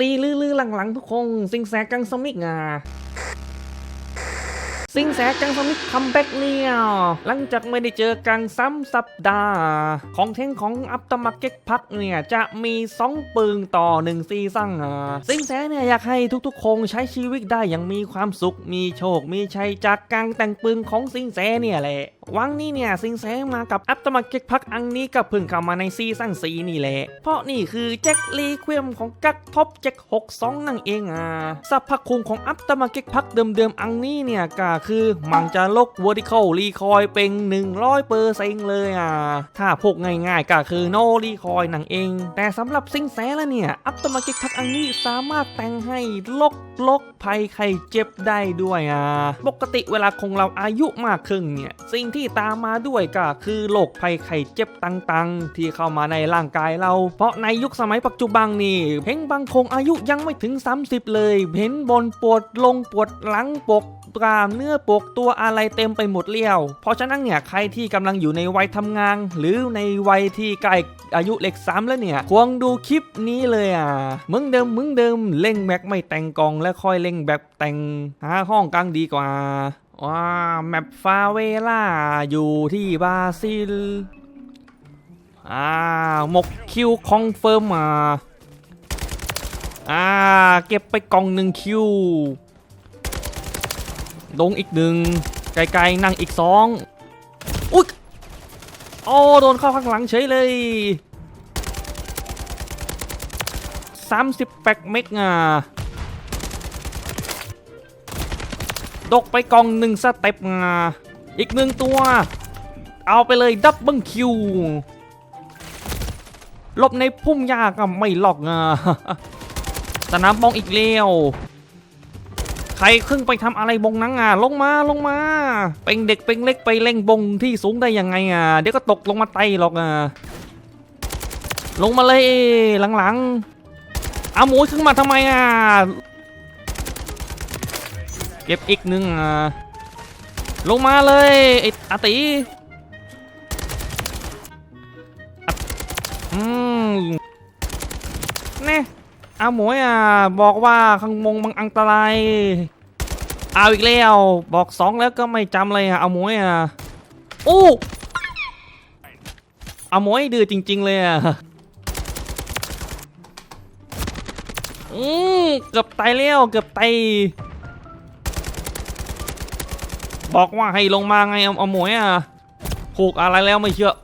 ลีลือๆหลังๆทุกคนสิงแสกังสมิกอะสิงแสกังสมิกคัมแบ็กเนี่ยหลังจากไม่ได้เจอกันซ้ำสัปดาห์ ของเทงของอัปตมาเก็กพักเนี่ย จะมีสองปึงต่อหนึ่งซีซั่นอะสิงแสเนี่ยอยากให้ทุกๆคนใช้ชีวิตได้อย่างมีความสุขมีโชคมีชัยจากการแต่งปึงของสิงแสเนี่ยแหละ วังนี้เนี่ยสิงแสมากับอัปตมาเก็กพักอังนี้ก็เพิ่งเข้ามาในซีซั่นสีนี่แหละ เพราะนี่คือแจ็คลีเควียมของกักท็อปแจ็ค62นั่นเองอะสรรพคุณของอัปตมาเก็กพักเดิมๆอังนี้เนี่ยก็คือมันจะลก vertical recoil เป็น100เปอร์เซ็นเลยอะถ้าพกง่ายๆก็คือ no recoil นั่นเอง แต่สำหรับสิงแสแล้วเนี่ยอัปตมาเก็กพักอังนี้สามารถแต่งให้ลกลกภัยไข้เจ็บได้ด้วยอะปกติเวลาคงเราอายุมากขึ้นเนี่ยสิ่งที่ตามมาด้วยก็คือโรคภัยไข้เจ็บต่างๆ ที่เข้ามาในร่างกายเรา เพราะในยุคสมัยปัจจุบันนี่เพ่งบางคงอายุยังไม่ถึง 30 เลยเห็นบนปวดลงปวดหลังปกกรามเนื้อปกตัวอะไรเต็มไปหมดเลี้ยว เพราะฉะนั้นเนี่ยใครที่กำลังอยู่ในวัยทำงาน หรือในวัยที่ใกล้อายุเลขสามแล้วเนี่ยควรดูคลิปนี้เลยอะมึงเดิมมึงเดิมเล่งแม็กไม่แต่งกองแล้วค่อยเล่งแบบแต่งหาห้องกลางดีกว่า ว้าแมปฟาเวล่าอยู่ที่บราซิล อ่าหมกคิวคอนเฟิร์มมา อ่า เก็บไปกล่องหนึ่งคิว ลงอีกหนึ่งไกลๆนั่งอีกสองอุ๊ยโอ้โดนเข้าข้างหลังเฉยเลย 30 แปกเมกอะ ดกไปกองหนึ่งสเต็ปงาอีกหนึ่งตัว เอาไปเลยดับเบิลคิวลบในพุ่มหญ้าก็ไม่หลอกงาสนามบองอีกแล้วใครขึ้นไปทำอะไรบงนังอะลงมาลงมา เป็นเด็กเป็นเล็กไปเล่งบงที่สูงได้ยังไงอะเดี๋ยวก็ตกลงมาไตหรอกอะลงมาเลยหลังๆเอาหมูขึ้นมาทำไมอะ เก็บอีกหนึ่งอะลงมาเลยไอ้อาติอืมแน่อาหมวยอะบอกว่าข้างมงมันอันตรายเอาอีกแล้วบอกสองแล้วก็ไม่จำเลยอะเอาหมวยอะโอ้เอาหมวยดื้อจริง ๆ เลยอะอืมเกือบตายแล้วเกือบตาย บอกว่าให้ลงมาไงเอาเอาหมวยอะผูกอะไรแล้วไม่เชื่อ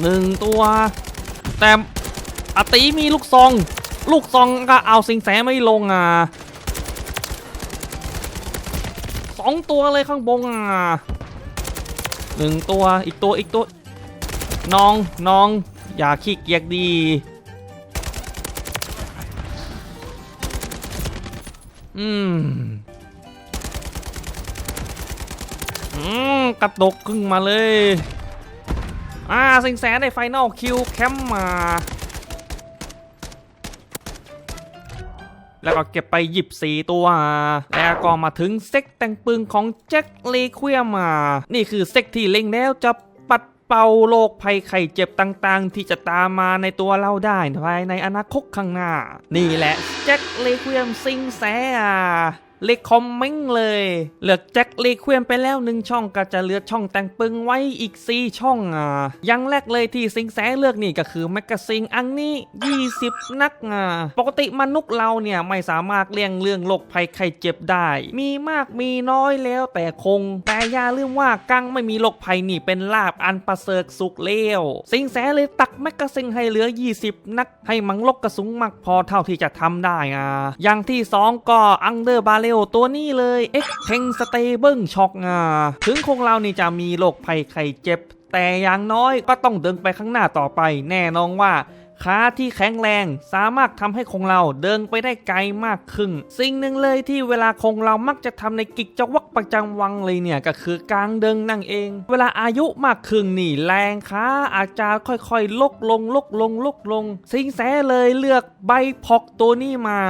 หนึ่งตัว แต่อตีมีลูกซอง ลูกซองก็เอาสิงแสไม่ลงอะสองตัวเลยข้างบนอะหนึ่งตัวอีกตัวอีกตัวน้องน้องอย่าขี้เกียจดีอืม อืมกระตกขึ้นมาเลย อ่าสิงแสได้ไฟนอลคิวแคมป์มา แล้วก็เก็บไปหยิบสีตัว แล้วก็มาถึงเซ็กแต่งปืนของแจ็คเลควียมา นี่คือเซ็กที่เล็งแล้วจะปัดเป่าโรคภัยไข้เจ็บต่างๆ ที่จะตามมาในตัวเราได้ภายในอนาคตข้างหน้า นี่แหละแจ็คเลควียมสิงแส เลขคอมเมนต์เลยเลือกแจ็คเลคเวียมไปแล้วหนึ่งช่องก็จะเหลือช่องแต่งปึงไว้อีก 4 ช่องอะยังแรกเลยที่สิงแสเลือกนี่ก็คือแมกกาซีนอันนี้ 20 นักอะปกติมนุษย์เราเนี่ยไม่สามารถเลี่ยงเรื่องโรคภัยไข้เจ็บได้ มีมากมีน้อยแล้วแต่คง แต่อย่าลืมว่ากังไม่มีโรคภัยนี่เป็นลาบอันประเสริฐสุขเลวสิงแสเลยตักแมกกาซีนให้เหลือ 20 นัก ให้มังลกกระสุงมักพอเท่าที่จะทำได้อะอย่างที่สองก็อังเดอร์บาเรลตัวนี้เลยเอ็กเทนสเตเบิลช็อกงาถึงคงเรานี่จะมีโรคภัยไข้เจ็บ แต่อย่างน้อยก็ต้องเดินไปข้างหน้าต่อไป แน่นอนว่า ขาที่แข็งแรง สามารถทำให้คงเราเดินไปได้ไกลมากขึ้น สิ่งหนึ่งเลยที่เวลาคงเรามักจะทำในกิจวัตรประจำวันเลยเนี่ยก็คือการเดินนั่งเอง เวลาอายุมากขึ้นนี่แรงขาอาจจะค่อยๆ ลกลงลกลงลกลง สิงแสเลยเลือกใบพอกตัวนี้มา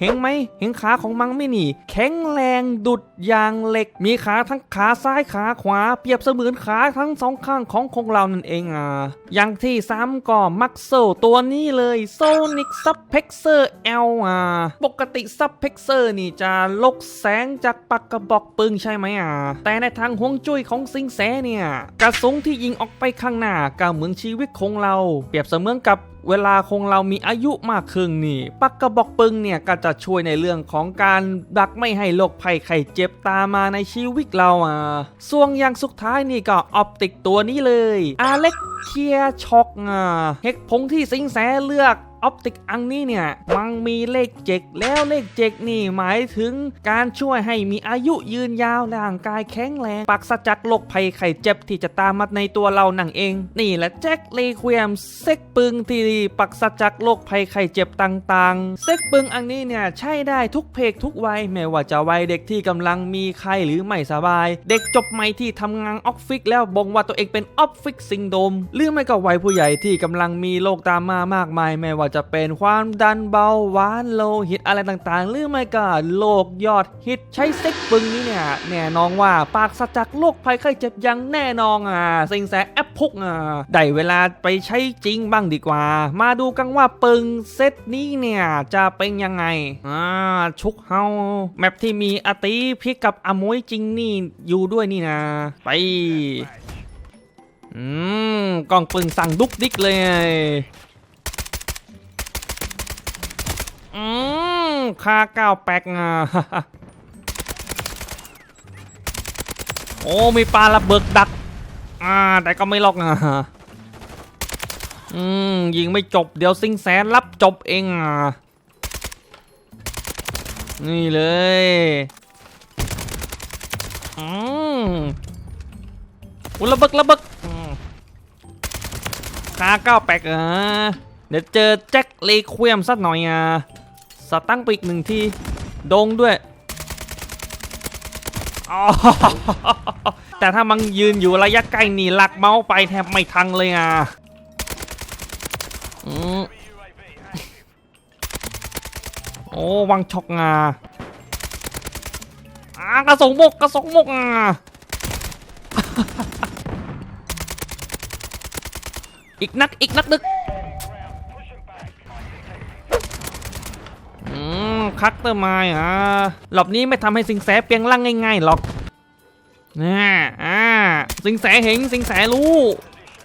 เห็นไหมเห็นขาของมังไม่นี่ แข็งแรงดุดยางเหล็ก มีขาทั้งขาซ้ายขาขวา เปรียบเสมือนขาทั้งสองข้างของคงเรานั่นเองอะอย่างที่ซ้ำก็มักเซตัวนี้เลย Sonic s u b p e x e r L อะปกติ s u b p e x e r นี่จะลกแสงจากปากกระบอกปืนใช่ไหมอะ แต่ในทางห่วงจุ้ยของสิงแสเนี่ย กระสุนที่ยิงออกไปข้างหน้าก็เหมือนชีวิตของเรา เปรียบเสมือนกับ เวลาคงเรามีอายุมากขึ้นนี่ ปักกระบอกปึงเนี่ยก็จะช่วยในเรื่องของการดักไม่ให้โรคภัยไข้เจ็บตามมาในชีวิตเราอะส่วนอย่างสุดท้ายนี่ก็ออปติกตัวนี้เลย อาเล็กเคียช็อกอะเฮกพงที่สิงแสเลือก ออปติกอันนี้เนี่ยมันมีเลขเจ็กแล้วเลขเจ็กนี่หมายถึงการช่วยให้มีอายุยืนยาวร่างกายแข็งแรงปักสจักโรคภัยไข้เจ็บที่จะตามมาในตัวเรานั่งเอง นี่แหละแจ็คเลควีมเซ็กปึงที่ปักสจักโรคภัยไข้เจ็บต่างๆ เซ็กปึงอันนี้เนี่ยใช้ได้ทุกเพศทุกวัยไม่ว่าจะวัยเด็กที่กำลังมีไข้หรือไม่สบาย เด็กจบใหม่ที่ทำงานออฟฟิศแล้วบ่งว่าตัวเองเป็นออฟฟิศซิงโดมหรือไม่ก็วัยผู้ใหญ่ที่กำลังมีโรคตามมามากมายไม่ว่าจะเป็นความดันเบาหวานโลหิตอะไรต่างๆ หรือไม่ก็โรคยอดฮิตใช้เซ็กปึงนี้เนี่ยแน่นอนว่าปากสัจจากโรคภัยไข้เจ็บยังแน่นอนอะสิงแสแอปพุกอะได้เวลาไปใช้จริงบ้างดีกว่า มาดูกันว่าปึงเซตนี้เนี่ยจะเป็นยังไงอ่าชุกเฮาแมปที่มีอาติพิกกับอมวยจริงนี่อยู่ด้วยนี่นะไปอืมกล่องปืนสั่งดุกดิกเลย อืมค่าเก้าแปกอะโอ้ มีปลาระเบิดดัก อ่า แต่ก็ไม่ลอกอะอืม ยิงไม่จบ เดี๋ยวสิงแสนรับจบเองอะ นี่เลย อืมอุระเบิกระเบิกอืมค่าเก้าแปกอะเดี๋ยวเจอแจ็คเลควีมสักหน่อยอะ สตั้งไปอีกหนึ่งทีโดงด้วย แต่ถ้ามันยืนอยู่ระยะใกล้นี่ลักเมาส์ไปแทบไม่ทังเลยอะอืมโอ้วังชกงาอ่ากระสงมกกระสงมกอะอีกนักอีกนักนึก อืม คักเตอร์ไม้อะหลบนี้ไม่ทำให้สิงแสเปลียงร่างง่ายๆหรอกน่าอ่าสิงแสเห็นสิงแสรู้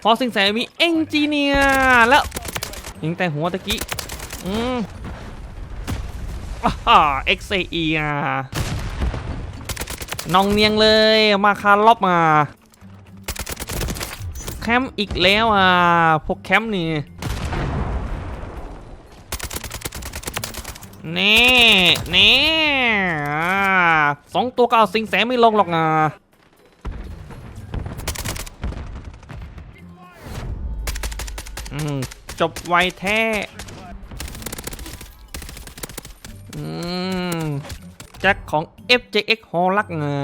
พอสิงแสมีเอนจิเนียร์แล้วยิงแต่หัวตะกี้อืมอ่าเอ็กเอีอะน้องเนียงเลยมาคาร์ลบมา แคมป์อีกแล้วอะพวกแคมป์นี่ นี่นี่สองตัวก็เอาสิงแสไม่ลงหรอกนะจบไวแท้อืมแจ็คของ FJX ฮอลักเงา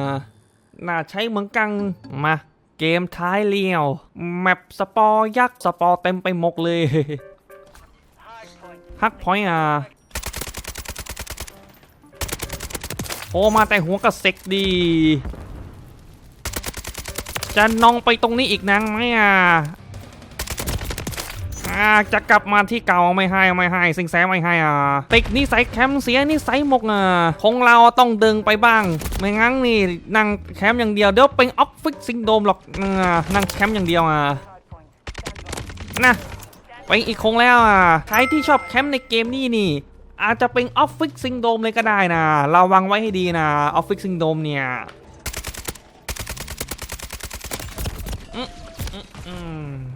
น่าใช้เหมือนกัน มา เกมท้ายเลี้ยว แมปสปอร์ยักษ์สปอร์เต็มไปหมดเลย ฮักพอยต์อะ โผล่มาแต่หัวกระเซ็กดีจะนองไปตรงนี้อีกนังไหมอะจะกลับมาที่เก่าไม่ให้ไม่ให้ สิงแสไม่ให้อะติกนิสัยแคมป์เสียนิสัยหมกอะของเราต้องดึงไปบ้าง ไม่งั้นนี่นั่งแคมป์อย่างเดียวเดี๋ยวเป็นออฟฟิศซิงโดมหรอกนั่งแคมป์อย่างเดียวอะนะไปอีกคงแล้วอะใครที่ชอบแคมป์ในเกมนี้นี่ อาจจะเป็นออฟฟิศซิงโดมเลยก็ได้นะระวังไว้ให้ดีนะออฟฟิศซิงโดมเนี่ยอืมอืมอืมอุ๊ย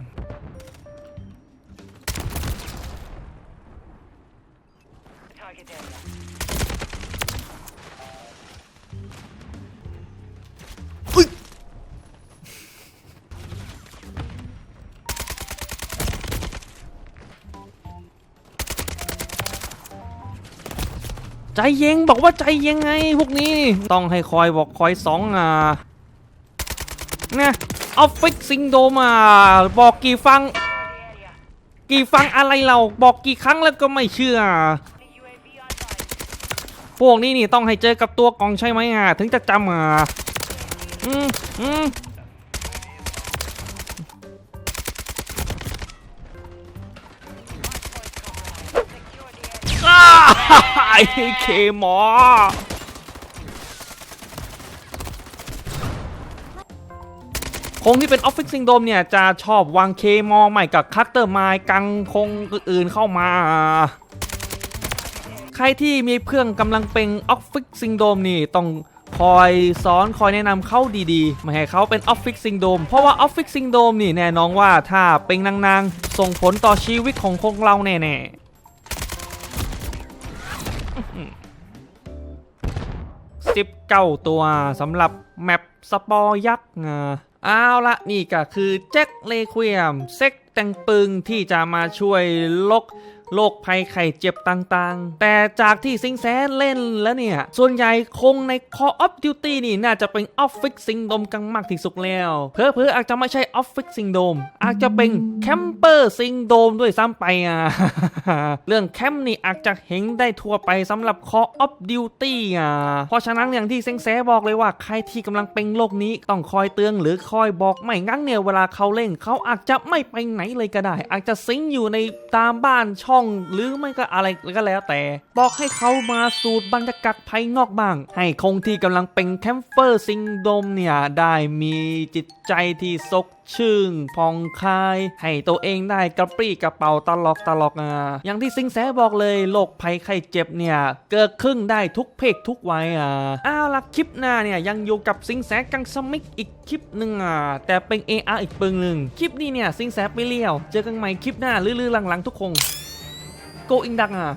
ใจเย็นบอกว่าใจเย็นไงพวกนี้ต้องให้คอยบอกคอยสองอะนะออฟฟิศซิงโดมอะบอกกี่ฟัง กี่ฟังอะไรเราบอกกี่ครั้งแล้วก็ไม่เชื่อ พวกนี้นี่ต้องให้เจอกับตัวกองใช่ไหมอะถึงจะจำอะอืมอืม เคมอ คงที่เป็นออฟฟิศซิงโดมเนี่ย จะชอบวางเคมอใหม่กับคัตเตอร์ไมล์กังคงอื่นๆเข้ามา ใครที่มีเพื่อนกำลังเป็นออฟฟิศซิงโดมนี่ต้องคอยสอนคอยแนะนำเขาดีๆ ไม่ให้เขาเป็นออฟฟิศซิงโดมเพราะว่าออฟฟิศซิงโดมนี่แน่นอนว่าถ้าเป็นนางๆ ส่งผลต่อชีวิตของพวกเราแน่ๆ 19 ตัวสำหรับแมปสปอยักษ์งาเอาละนี่ก็คือแจ็คเลควียมเซ็กแตงปึงที่จะมาช่วยลก โรคภัยไข้เจ็บต่างๆ แต่จากที่ซิงแซเล่นแล้วเนี่ย ส่วนใหญ่คงใน Call of Duty นี่น่าจะเป็นออฟฟิศซิงโดมกันมากที่สุดแล้ว เพอเพอๆอาจจะไม่ใช่ออฟฟิศซิงโดมอาจจะเป็นแคมเปอร์ซิงโดมด้วยซ้ำไปอะเรื่องแคมป์นี่อาจจะเห็นได้ทั่วไปสำหรับ Call of Duty อะเพราะฉะนั้นอย่างที่ซ็งแซบอกเลยว่าใครที่กำลังเป็นโลกนี้ต้องคอยเตือนหรือคอยบอกไม่งั้นเนี่ยเวลาเขาเล่นเขาอาจจะไม่ไปไหนเลยก็ได้ อาจจะซิงอยู่ในตามบ้านช่องหรือไม่ก็อะไรก็แล้วแต่ บอกให้เขามาสูดบรรยากาศภายนอกบ้าง ให้คงที่กำลังเป็นแคมเปอร์ซิงโดมเนี่ย ได้มีจิตใจที่สกชื่นผ่องคลาย ให้ตัวเองได้กระปรี้กระเป๋าตลอกตลอกอะอย่างที่ซิงแซบอกเลยโรคภัยไข้เจ็บเนี่ย เกิดขึ้นได้ทุกเพศทุกวัยอะอ้าวละคลิปหน้าเนี่ย ยังอยู่กับซิงแซกังสมิกอีกคลิปหนึ่งอะแต่เป็น AR อีกปึงหนึ่งคลิปนี้เนี่ยซิงแซไปเลี้ยว เจอกันใหม่คลิปหน้า ลือๆหลังๆทุกคนโกอิง ดังอะ